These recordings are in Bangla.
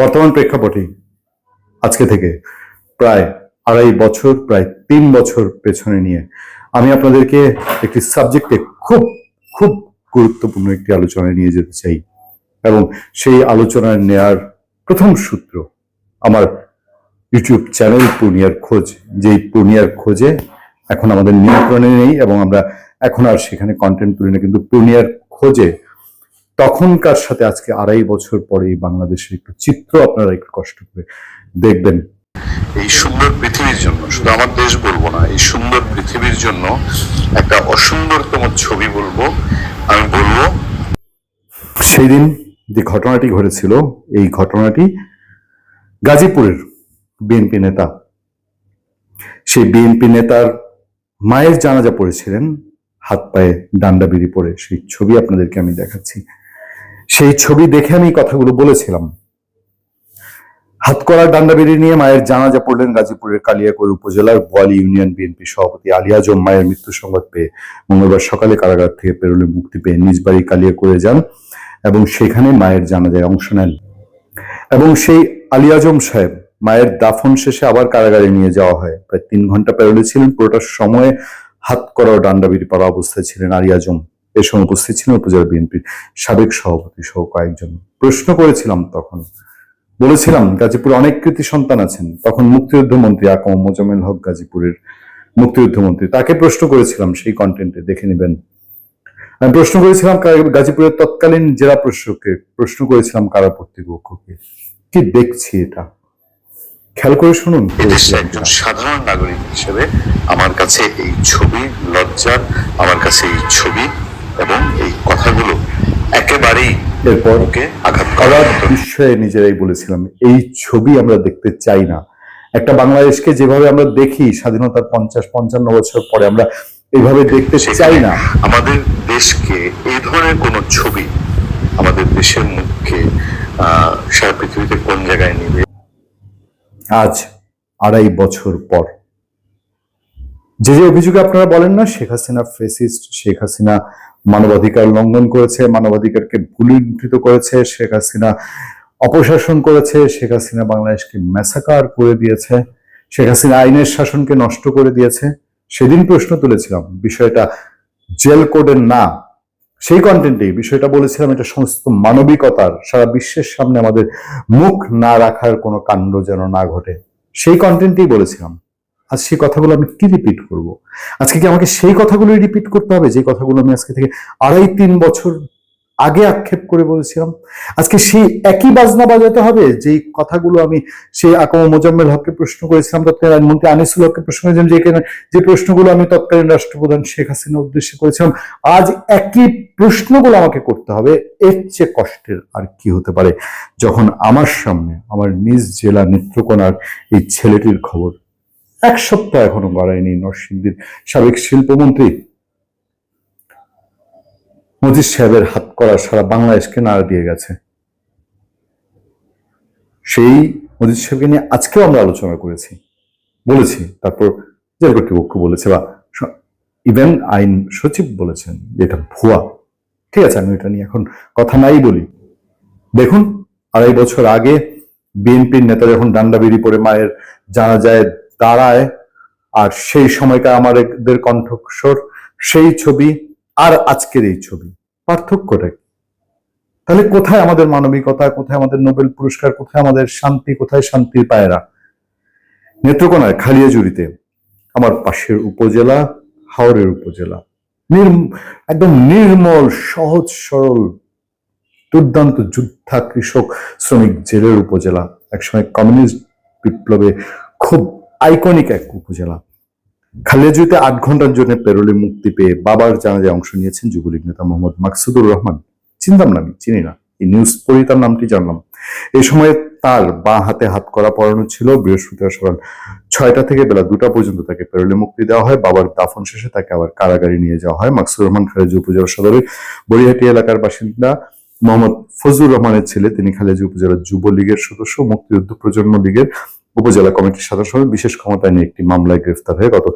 বর্তমান প্রেক্ষাপটে আজকে থেকে প্রায় আড়াই বছর, প্রায় তিন বছর পেছনে নিয়ে আমি আপনাদেরকে একটি সাবজেক্টে খুব খুব গুরুত্বপূর্ণ একটি আলোচনায় নিয়ে যেতে চাই এবং সেই আলোচনায় নেয়ার প্রথম সূত্র আমার ইউটিউব চ্যানেল পূর্ণিয়ার খোঁজ। যেই পূর্ণিয়ার খোঁজে এখন আমাদের নিয়ন্ত্রণে নেই এবং আমরা এখন আর সেখানে কন্টেন্ট তুলি না, কিন্তু পূর্ণিয়ার খোঁজে তখনকার সাথে আজকে আড়াই বছর পরে বাংলাদেশের একটু চিত্র আপনারা একটু কষ্ট করে দেখবেন। এই সুন্দর পৃথিবীর জন্য শুধু আমার দেশ বলব না এই সুন্দর পৃথিবীর জন্য একটা অসুন্দরতম ছবি বলব আমি বলব সেই দিন যে ঘটনাটি ঘটেছিল এই ঘটনাটি গাজীপুরের বিএনপি নেতা সেই বিএনপি নেতার মায়ের জানাজা পড়েছিলেন হাত পায়ে ডান্ডা বিড়ি পরে সেই ছবি আপনাদেরকে আমি দেখাচ্ছি। সেই ছবি দেখে আমি কথাগুলো বলেছিলাম। হাত করা ডান্ডা বেরি নিয়ে মায়ের জানাজা পড়লেন গাজীপুরের কালিয়াকৈর উপজেলার বোয়ালি ইউনিয়ন বিএনপি সভাপতি আলী আজম। মায়ের মৃত্যু সংবাদ পেয়ে মঙ্গলবার সকালে কারাগার থেকে পেরোলে মুক্তি পেয়ে নিজ বাড়ি কালিয়াকৈরে যান এবং সেখানে মায়ের জানাজায় অংশ নেন। এবং সেই আলী আজম সাহেব মায়ের দাফন শেষে আবার কারাগারে নিয়ে যাওয়া হয়। প্রায় তিন ঘণ্টা পেরোলে ছিলেন পুরোটা সময়ে হাত করা ডান্ডা বিড়ি পড়া অবস্থায় ছিলেন আলী আজম। এ সময় উপস্থিত ছিলেন উপজেলা বিএনপির সাবেক সভাপতি সহ কয়েকজন। প্রশ্ন করেছিলাম তখন। বলেছিলাম, গাজীপুরে অনেক কৃতি সন্তান আছেন। তখন মুক্তিযুদ্ধ মন্ত্রী আকম মোজামেল হক গাজীপুরের মুক্তিযুদ্ধ মন্ত্রী। তাকে প্রশ্ন করেছিলাম, সেই কন্টেন্টে দেখে নেবেন। আমি প্রশ্ন করেছিলাম গাজীপুরের তৎকালীন জেলা প্রশাসককে প্রশ্ন করেছিলাম কারা কর্তৃপক্ষকে। কি দেখছি এটা? খেয়াল করে শুনুন। একজন সাধারণ নাগরিক হিসেবে আমার কাছে এই ছবি লজ্জার, আমার কাছে এই ছবি এবং এই কথাগুলো একেবারেই এরপর আঘাত করার আবার বিস্ময়ে নিজেরাই বলেছিলাম এই ছবি আমরা দেখতে চাই না। একটা বাংলাদেশকে যেভাবে আমরা দেখি স্বাধীনতার পঞ্চাশ পঞ্চান্ন বছর পরে আমরা এইভাবে দেখতে চাই না। আমাদের দেশকে এই ধরনের কোন ছবি আমাদের দেশের মুখকে আহ সারা পৃথিবীতে কোন জায়গায় নিবে? আজ আড়াই বছর পর। যে যে অভিযোগে আপনারা বলেন না শেখ হাসিনা ফেসিস্ট শেখ হাসিনা মানবাধিকার লঙ্ঘন করেছে, মানবাধিকারকে ভুলুণ্ঠিত করেছে, শেখ হাসিনা অপশাসন করেছে, শেখ হাসিনা বাংলাদেশকে ম্যাসাকার করে দিয়েছে, শেখ হাসিনা আইনের শাসনকে নষ্ট করে দিয়েছে। সেদিন প্রশ্ন তুলেছিলাম, বিষয়টা জেল কোডের না, সেই কন্টেন্টে বিষয়টা বলেছিলাম, এটা সমস্ত মানবিকতার সারা বিশ্বের সামনে আমাদের মুখ না রাখার কোনো কাণ্ড যেন না ঘটে, সেই কন্টেন্টেই বলেছিলাম। আজ সেই কথাগুলো আমি কি রিপিট করব? আজকে কি আমাকে সেই কথাগুলোই রিপিট করতে হবে? যে কথাগুলো আমি আজকে থেকে আড়াই তিন বছর আগে আক্ষেপ করে বলেছিলাম। আজকে সেই একই বাজনা বাজাতে হবে? যেই কথাগুলো আমি সেই আকম মোজাম্মেল হককে প্রশ্ন করেছিলাম, তৎকালীন মন্ত্রী আনিসুল হককে প্রশ্ন করেছিলাম, যে যে প্রশ্নগুলো আমি তৎকালীন রাষ্ট্রপ্রধান শেখ হাসিনার উদ্দেশ্যে করেছিলাম, আজ একই প্রশ্নগুলো আমাকে করতে হবে। এর চেয়ে কষ্টের আর কি হতে পারে? যখন আমার সামনে, আমার নিজ জেলা নেত্রকোনার এই ছেলেটির খবর এক সপ্তাহ এখনও গড়ায়নি নরসিংদীর সাবেক শিল্পমন্ত্রী। মজিদ সাহেবের হাত করা সারা বাংলাদেশকে নাড়া দিয়ে গেছে। সেই মজিদ সাহেবকে নিয়ে আজকেও আমরা আলোচনা করেছি। বলেছি, তারপর জেল কর্তৃপক্ষ বলেছে বা ইভেন আইন সচিব বলেছেন যে এটা ভুয়া। ঠিক আছে, আমি এটা নিয়ে এখন কথা নাই বলি। দেখুন, আড়াই বছর আগে বিএনপির নেতা যখন ডান্ডা বেরিয়ে পড়ে মায়ের জানা যায় দাঁড়ায়, আর সেই সময়কার আমাদের কণ্ঠস্বর, সেই ছবি আর আজকের এই ছবি। পার্থক্যটা কি? তাহলে কোথায় আমাদের মানবিকতা, কোথায় আমাদের নোবেল পুরস্কার, কোথায় আমাদের শান্তি, কোথায় শান্তির পায়রা? নেত্রকোনায় খালিয়াজুড়িতে, আমার পাশের উপজেলা হাওড়ের উপজেলা। একদম নির্মল, সহজ, সরল, দুর্দান্ত যোদ্ধা, কৃষক, শ্রমিক, জেলের উপজেলা। একসময় কমিউনিস্ট বিপ্লবে খুব আইকনিক এক উপজেলা। খালিয়াজুড়িতে আট ঘণ্টার জন্য পেরোলে মুক্তি পেয়ে বাবার জানাজায় অংশ নিয়েছেন যুবলীগ নেতা মোহাম্মদ মাকসুদুর রহমান। চিনতাম না আমি, চিনি না। এই নিউজ পড়ি তার নামটি জানলাম। এই সময় তার বাঁ হাতে হাত করা পড়ানো ছিল। বৃহস্পতিবার সকাল ছয়টা থেকে বেলা দুটা পর্যন্ত তাকে পেরোলে মুক্তি দেওয়া হয়। বাবার দাফন শেষে তাকে আবার কারাগারে নিয়ে যাওয়া হয়। মাকসুদুর রহমান খালেজি উপজেলা সদরের বড়িহাটি এলাকার বাসিন্দা মোহাম্মদ ফজলুর রহমানের ছেলে। তিনি খালেজি উপজেলা যুবলীগের সদস্য, মুক্তিযুদ্ধ প্রজন্ম লীগের উপজেলা কমিটির সদস্য বিশেষ ক্ষমতায় নিয়ে একটি মামলায় গ্রেফতার হয়ে গত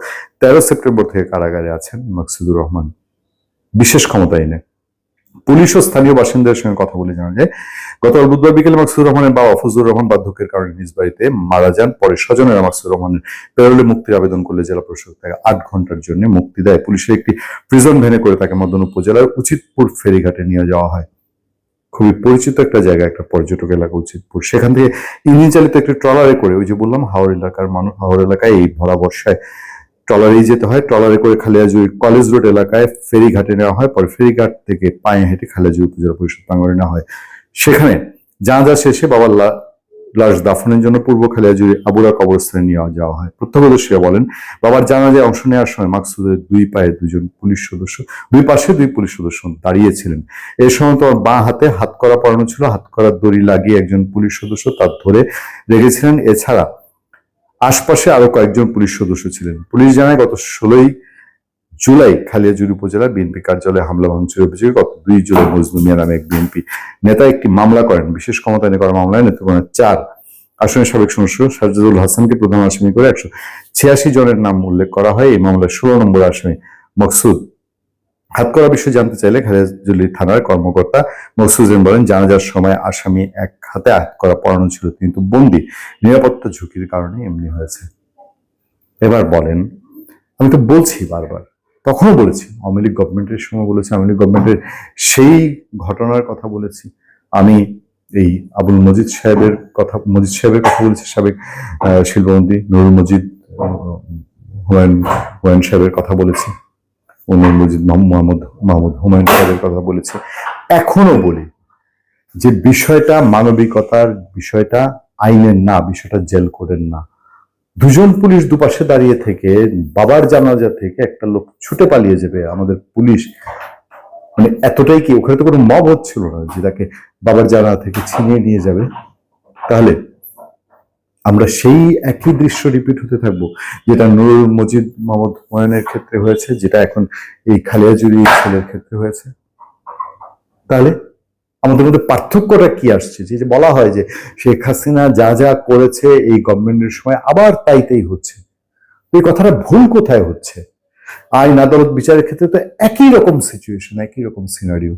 তেরো সেপ্টেম্বর থেকে কারাগারে আছেন মাকসুদুর রহমান। বিশেষ ক্ষমতায় নিয়ে পুলিশ ও স্থানীয় বাসিন্দাদের সঙ্গে কথা বলে জানা যায়, গতকাল বুধবার বিকেলে মাকসুদুর রহমানের বাবা ফজলুর রহমান বার্ধক্যের কারণে নিজ বাড়িতে মারা যান। পরে স্বজনেরা মাকসুদুর রহমানের পেরোলে মুক্তির আবেদন করলে জেলা প্রশাসক তাকে আট ঘণ্টার জন্য মুক্তি দেয়। পুলিশের একটি প্রিজন ভ্যানে করে তাকে মদন উপজেলার উচিতপুর ফেরিঘাটে নিয়ে যাওয়া হয়। খুবই পরিচিত একটা জায়গা, একটা পর্যটক এলাকা উচিতপুর। সেখান থেকে ইঞ্জিন চালিত একটা ট্রলারে করে, ওই যে বললাম হাওড় এলাকার মানুষ হাওড় এলাকায় এই ভরা বর্ষায় ট্রলারেই যেতে হয়। ট্রলারে করে খালিয়াজুড়ি কলেজ রোড এলাকায় ফেরিঘাটে নেওয়া হয়। পরে ফেরিঘাট থেকে পায়ে হেঁটে খালিয়াজুড়ি উপজেলা পরিষদ প্রাঙ্গণে নেওয়া হয়। সেখানে যা যা শেষে বাবার লাশ দাফনের জন্য পূর্ব খালিয়াজুড়ি আবুরা কবরস্থানে নিয়ে যাওয়া হয়। প্রত্যক্ষদর্শীরা বলেন, বাবার জানাজায় অংশ নেওয়ার সময় মাকসুদের দুই পায়ে দুজন পুলিশ সদস্য, দুই পাশে দুই পুলিশ সদস্য দাঁড়িয়েছিলেন। এই সময় তোমার বাঁ হাতে হাত করা পরানো ছিল, হাত করার দড়ি লাগিয়ে একজন পুলিশ সদস্য তার ধরে রেখেছিলেন। এছাড়া আশপাশে আরও কয়েকজন পুলিশ সদস্য ছিলেন। পুলিশ জানায়, গত ষোলোই জুলাই খালিয়াজুড়ি উপজেলা বিএনপি কার্যালয়ে হামলা ভাঙচুরের অভিযোগে গত দুই জুলাই মজনু মিয়া নামে এক বিএনপি নেতা একটি মামলা করেন। বিশেষ ক্ষমতা এনে করা মামলায় নেত্রকোনার চার আসনের সাবেক সদস্য সাজ্জাদুল হাসানকে প্রধান আসামি করে একশো ছিয়াশি জনের নাম উল্লেখ করা হয়। এই মামলার ষোলো নম্বর আসামি মকসুদ। হাত করা বিষয়ে জানতে চাইলে খালিয়াজুলি থানার কর্মকর্তা মকসুদ হোসেন বলেন জানাজার সময় আসামি এক হাতে হাত করা পড়ানো ছিল, কিন্তু বন্দি নিরাপত্তা ঝুঁকির কারণে এমনি হয়েছে। এবার বলেন, আমি তো বলছি বারবার তখনও বলেছি, আওয়ামী লীগ গভর্নমেন্টের সময় বলেছি, আওয়ামী লীগ গভর্নমেন্টের সেই ঘটনার কথা বলেছি। আমি এই আবুল মজিদ সাহেবের কথা, মজিদ সাহেবের কথা বলেছি, সাবেক শিল্পমন্ত্রী নুরুল মজিদ হুমায়ুন হুমায়ুন সাহেবের কথা বলেছি নুরুল মজিদ মোহাম্মদ মাহমুদ হুমায়ুন সাহেবের কথা বলেছি। এখনও বলি যে বিষয়টা মানবিকতার, বিষয়টা আইনের না, বিষয়টা জেল কোডের না। দুজন পুলিশ দুপাশে দাঁড়িয়ে থেকে, বাবার জানাজা থেকে একটা লোক ছুটে পালিয়ে যাবে আমাদের পুলিশ। মানে এতটাই কি, ওখানে তো কোনো মব হচ্ছিল না যে তাকে বাবার জানা থেকে ছিনিয়ে নিয়ে যাবে? তাহলে আমরা সেই একই দৃশ্য রিপিট হতে থাকব, যেটা নুরুল মজিদ মোহাম্মদ হুমায়ুনের ক্ষেত্রে হয়েছে, যেটা এখন এই খালিয়াজুরি ছেলের ক্ষেত্রে হয়েছে। তাহলে আমাদের মধ্যে পার্থক্যটা কি আসছে? যে বলা হয় যে, শেখ হাসিনা যা যা করেছে এই গভর্নমেন্টের সময় আবার তাই তাই হচ্ছে এই কথাটা ভুল কোথায় হচ্ছে? আইন, আদালত, বিচারের ক্ষেত্রে তো একই রকম সিচুয়েশন একই রকম সিনারিও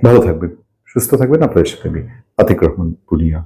ভালো থাকবেন, সুস্থ থাকবেন। আপনাদের সাথে আমি আতিক রহমান, পুনিয়া।